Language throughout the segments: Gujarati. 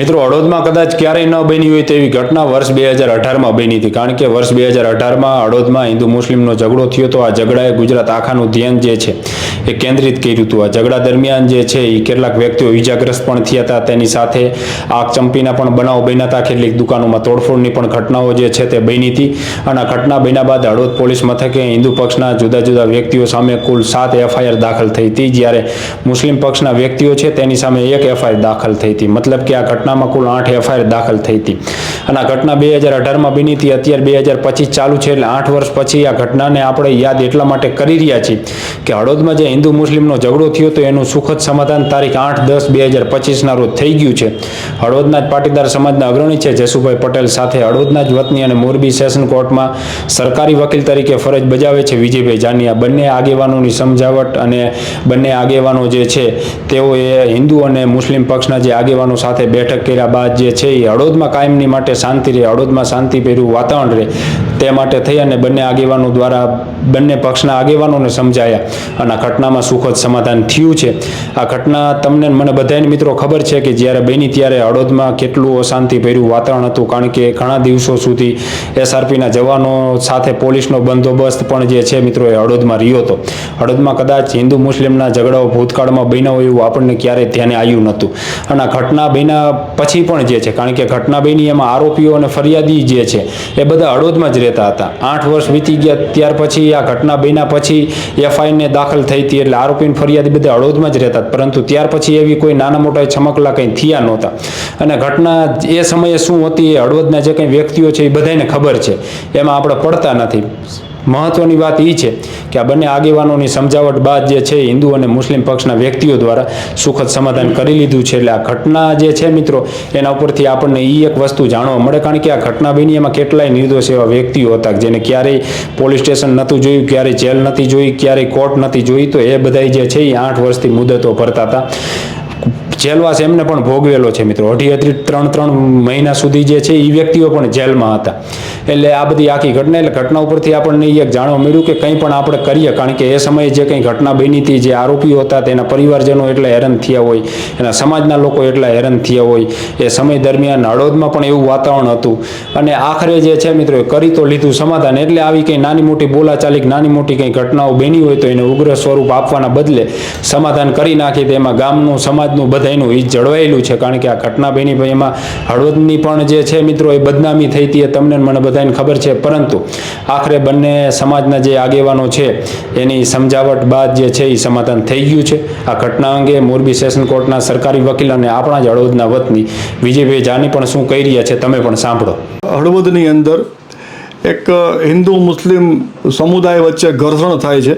મિત્રો હળોદમાં કદાચ ક્યારેય ન બની હોય તેવી ઘટના વર્ષ બે હજાર અઢારમાં બની હતી. કારણ કે વર્ષ બે હજાર અઢારમાં હળોદમાં હિન્દુ મુસ્લિમનો ઝઘડો થયો તો આ ઝઘડાએ ગુજરાત આખાનું ધ્યાન જે છે એ કેન્દ્રિત કર્યું હતું. આ ઝઘડા દરમિયાન જે છે એ કેટલાક વ્યક્તિઓ ઇજાગ્રસ્ત પણ થયા હતા. તેની સાથે આગ ચંપીના પણ બનાવો બન્યા હતા. કેટલીક દુકાનોમાં તોડફોડની પણ ઘટનાઓ જે છે તે બની હતી. અને આ ઘટના બન્યા બાદ હળોદ પોલીસ મથકે હિન્દુ પક્ષના જુદા જુદા વ્યક્તિઓ સામે કુલ સાત એફઆઈઆર દાખલ થઈ હતી. જ્યારે મુસ્લિમ પક્ષના વ્યક્તિઓ છે તેની સામે એક એફઆઈઆર દાખલ થઈ હતી. મતલબ કે આ ઘટનામાં કુલ આઠ એફઆઈઆર દાખલ થઈ હતી. અને આ ઘટના બે હજાર અઢારમાં બની હતી. અત્યારે બે હજાર પચીસ ચાલુ છે એટલે આઠ વર્ષ પછી આ ઘટનાને આપણે યાદ એટલા માટે કરી રહ્યા છીએ કે હળોદમાં જે હિન્દુ મુસ્લિમનો ઝઘડો થયો તો એનું સુખદ સમાધાન તારીખ આઠ દસ બે હજાર પચીસના રોજ થઈ ગયું છે. હળવદના જ પાટીદાર સમાજના અગ્રણી છે જસુભાઈ પટેલ સાથે હળવદના જ વતની અને મોરબી સેશન કોર્ટમાં સરકારી વકીલ તરીકે ફરજ બજાવે છે વિજયભાઈ જાનિયા. બંને આગેવાનોની સમજાવટ અને બંને આગેવાનો જે છે, તેઓએ હિન્દુ અને મુસ્લિમ પક્ષના જે આગેવાનો સાથે બેઠક કર્યા બાદ જે છે એ હળોદમાં કાયમની માટે શાંતિ રહે, હળોદમાં શાંતિભર્યું વાતાવરણ રહે, તે માટે થઈ અને બંને આગેવાનો દ્વારા, બંને પક્ષના આગેવાનોને સમજાયા. અને આ ઘટનામાં સુખદ સમાધાન થયું છે. આ ઘટના તમને મને બધાને મિત્રો ખબર છે કે જ્યારે બની ત્યારે હળોદમાં કેટલું અશાંતિભર્યું વાતાવરણ હતું, કારણ કે ઘણા દિવસો સુધી એસઆરપીના જવાનો સાથે પોલીસનો બંદોબસ્ત પણ જે છે મિત્રો એ હળોદમાં રહ્યો હતો. હળોદમાં કદાચ હિન્દુ મુસ્લિમના ઝઘડાઓ ભૂતકાળમાં બન્યા હોય એવું આપણને ક્યારેય ધ્યાને આવ્યું નહોતું. અને આ ઘટના બન્યા પછી પણ જે છે, કારણ કે ઘટના બની એમાં આરોપીઓ અને ફરિયાદી જે છે, એ બધા હળવદમાં જ રહેતા હતા. આઠ વર્ષ વીતી ગયા, ત્યાર પછી આ ઘટના બન્યા પછી એફઆઈને દાખલ થઈ હતી એટલે આરોપી ફરિયાદી બધા હળવદમાં જ રહેતા પરંતુ ત્યાર પછી એવી કોઈ નાના મોટા છમકલા કંઈ થયા નહોતા. અને ઘટના એ સમયે શું હતી, એ હળવદના જે કંઈ વ્યક્તિઓ છે, એ બધાને ખબર છે. એમાં આપણે પડતા નથી. મહત્વની વાત એ છે કે આ બંને આગેવાનોની સમજાવટ બાદ જે છે હિન્દુ અને મુસ્લિમ પક્ષના વ્યક્તિઓ દ્વારા સુખદ સમાધાન કરી લીધું છે. એટલે આ ઘટના જે છે મિત્રો, એના ઉપરથી આપણને એ એક વસ્તુ જાણવા મળે, કારણ કે આ ઘટના બની એમાં કેટલાય નિર્દોષ એવા વ્યક્તિઓ હતા જેને ક્યારેય પોલીસ સ્ટેશન નહોતું જોયું, ક્યારેય જેલ નથી જોઈ, ક્યારેય કોર્ટ નથી જોઈ, તો એ બધાય જે છે એ આઠ વર્ષથી મુદતો ભરતા હતા. જેલવાસ એમને પણ ભોગવેલો છે મિત્રો. અઢી અઢી, ત્રણ ત્રણ મહિના સુધી જે છે એ વ્યક્તિઓ પણ જેલમાં હતા. એટલે આ બધી આખી ઘટના, એટલે ઘટના ઉપરથી આપણને એક જાણવા મળ્યું કે કંઈ પણ આપણે કરીએ, કારણ કે એ સમયે જે કંઈ ઘટના બની હતી, જે આરોપીઓ હતા, તેના પરિવારજનો એટલા હેરાન થયા હોય, એના સમાજના લોકો એટલા હેરાન થયા હોય, એ સમય દરમિયાન હળવદમાં પણ એવું વાતાવરણ હતું. અને આખરે જે છે મિત્રો કરી તો લીધું સમાધાન, એટલે આવી કંઈ નાની મોટી બોલાચાલી નાની મોટી કંઈ ઘટનાઓ બની હોય તો એને ઉગ્ર સ્વરૂપ આપવાના બદલે સમાધાન કરી નાખી, તેમાં ગામનું, સમાજનું બધાયનું એ જળવાયેલું છે. કારણ કે આ ઘટના બની એમાં હળવદની પણ જે છે મિત્રો, એ બદનામી થઈ હતી એ તમને મને બધાને ખબર છે. પરંતુ આખરે બંને સમાજના જે આગેવાનો છે, એની સમજાવટ બાદ જે છે એ સમાધાન થઈ ગયું છે. આ ઘટના અંગે મોરબી સેશન કોર્ટના સરકારી વકીલ અને આપણા જ હળવદના વતની વિજયભાઈ જાની પણ શું કહી રહ્યા છે તમે પણ સાંભળો. હળવદની અંદર એક હિન્દુ મુસ્લિમ સમુદાય વચ્ચે ઘર્ષણ થાય છે.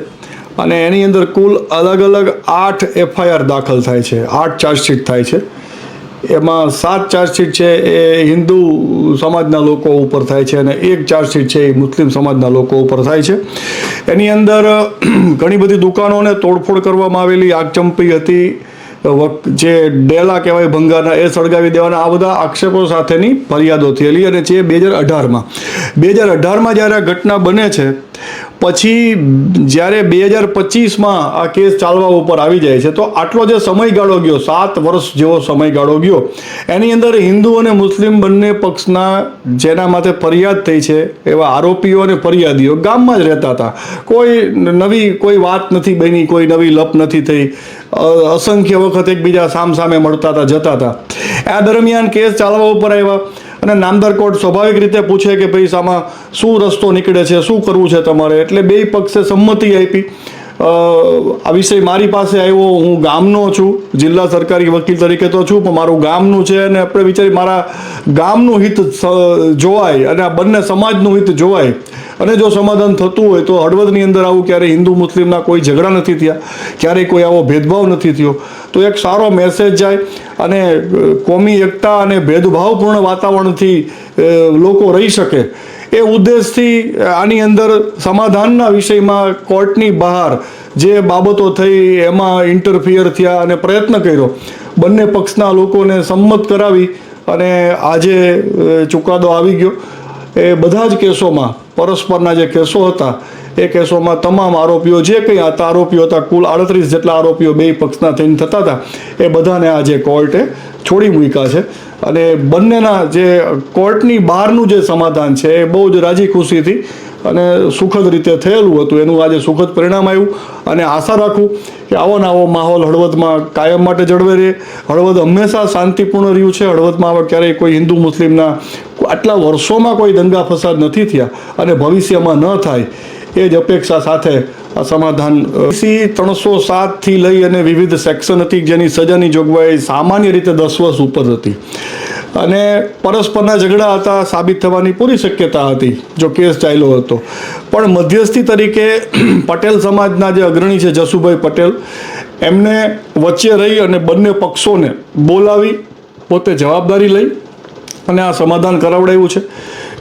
અને એની અંદર કુલ અલગ અલગ આઠ એફઆઈઆર દાખલ થાય છે. આઠ ચાર્જશીટ થાય છે. એમાં સાત ચાર્જશીટ છે એ હિન્દુ સમાજના લોકો ઉપર થાય છે અને એક ચાર્જશીટ છે એ મુસ્લિમ સમાજના લોકો ઉપર થાય છે. એની અંદર ઘણી બધી દુકાનોને તોડફોડ કરવામાં આવેલી આગચંપી હતી જે ડેલા કહેવાય ભંગારના, એ સળગાવી દેવાના. આ બધા આક્ષેપો સાથેની ફરિયાદો થયેલી અને જે બે હજાર અઢારમાં બે હજાર અઢારમાં જ્યારે આ ઘટના બને છે, પછી જ્યારે બે હજાર પચીસમાં આ કેસ ચાલવા ઉપર આવી જાય છે, તો આટલો જે સમયગાળો ગયો, સાત વર્ષ જેવો સમયગાળો ગયો, એની અંદર હિન્દુ અને મુસ્લિમ બંને પક્ષના જેના માથે ફરિયાદ થઈ છે, એવા આરોપીઓ અને ફરિયાદીઓ ગામમાં જ રહેતા હતા. કોઈ નવી કોઈ વાત નથી બની, કોઈ નવી લપ નથી થઈ. અસંખ્ય વખત એકબીજા સામ સામે મળતા હતા, જતા હતા. આ દરમિયાન કેસ ચાલવા ઉપર આવ્યા અને નામદાર કોર્ટ સ્વાભાવિક રીતે પૂછે કે ભાઈ આમાં શું રસ્તો નીકળે છે? શું કરવું છે તમારે? એટલે બે પક્ષે સંમતિ આપી. આ વિષય મારી પાસે આવ્યો. હું ગામનો છું. જિલ્લા સરકારી વકીલ તરીકે તો છું, પણ મારું ગામનું છે અને આપણે વિચારી મારા ગામનું હિત જોવાય અને આ બંને સમાજનું હિત જોવાય. અને જો સમાધાન થતું હોય તો હળવદની અંદર આવું ક્યારેય હિન્દુ મુસ્લિમના કોઈ ઝઘડા નથી થયા, ક્યારેય કોઈ આવો ભેદભાવ નથી થયો. તો એક સારો મેસેજ જાય અને કોમી એકતા અને ભેદભાવપૂર્ણ વાતાવરણથી લોકો રહી શકે. એ ઉદ્દેશથી આની અંદર સમાધાનના વિષયમાં કોર્ટની બહાર જે બાબતો થઈ એમાં ઇન્ટરફિયર થયા અને પ્રયત્ન કર્યો. બંને પક્ષના લોકોને સંમત કરાવી અને આજે ચુકાદો આવી ગયો. એ બધા જ કેસોમાં પરસ્પરના જે કેસો હતા, એ કેસોમાં તમામ આરોપીઓ જે કંઈ હતા, આરોપીઓ હતા, કુલ આડત્રીસ જેટલા આરોપીઓ બે પક્ષના થઈને થતા હતા, એ બધાને આજે કોર્ટે છોડી મૂક્યા છે. અને બંનેના જે કોર્ટની બહારનું જે સમાધાન છે, એ બહુ જ રાજી ખુશીથી અને સુખદ રીતે થયેલું હતું. એનું આજે સુખદ પરિણામ આવ્યું. અને આશા રાખું કે આવો ને માહોલ હળવદમાં કાયમ માટે જળવાઈ રહે. હળવદ હંમેશા શાંતિપૂર્ણ રહ્યું છે. હળવદમાં હવે ક્યારેય કોઈ હિન્દુ, મુસ્લિમના આટલા વર્ષોમાં કોઈ દંગા ફસાદ નથી થયા અને ભવિષ્યમાં ન થાય, એ જ અપેક્ષા સાથે આ સમાધાન સી ત્રણસો સાતથી લઈ અને વિવિધ સેક્શન હતી જેની સજાની જોગવાઈ સામાન્ય રીતે દસ વર્ષ ઉપર હતી. અને પરસ્પરના ઝઘડા હતા, સાબિત થવાની પૂરી શક્યતા હતી, જો કેસ ચાલ્યો હતો. પણ મધ્યસ્થી તરીકે પટેલ સમાજના જે અગ્રણી છે જસુભાઈ પટેલ, એમને વચ્ચે રહી અને બંને પક્ષોને બોલાવી, પોતે જવાબદારી લઈ અને આ સમાધાન કરાવડાવ્યું છે.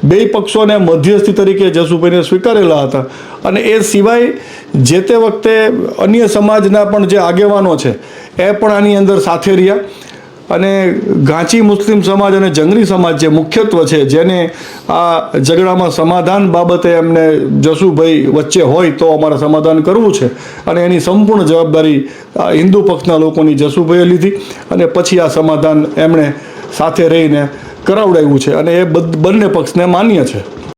બે પક્ષોને મધ્યસ્થી તરીકે જસુભાઈને સ્વીકારેલા હતા. અને એ સિવાય જે તે વખતે અન્ય સમાજના પણ જે આગેવાનો છે, એ પણ આની અંદર સાથે રહ્યા. અને ઘાંચી મુસ્લિમ સમાજ અને જંગલી સમાજ જે મુખ્યત્વ છે, જેને આ ઝઘડામાં સમાધાન બાબતે એમને જસુભાઈ વચ્ચે હોય તો અમારે સમાધાન કરવું છે. અને એની સંપૂર્ણ જવાબદારી હિન્દુ પક્ષના લોકોની જસુભાઈએ લીધી. અને પછી આ સમાધાન એમણે સાથે રહીને કરાવડાવ્યું છે અને એ બંને પક્ષને માન્ય છે.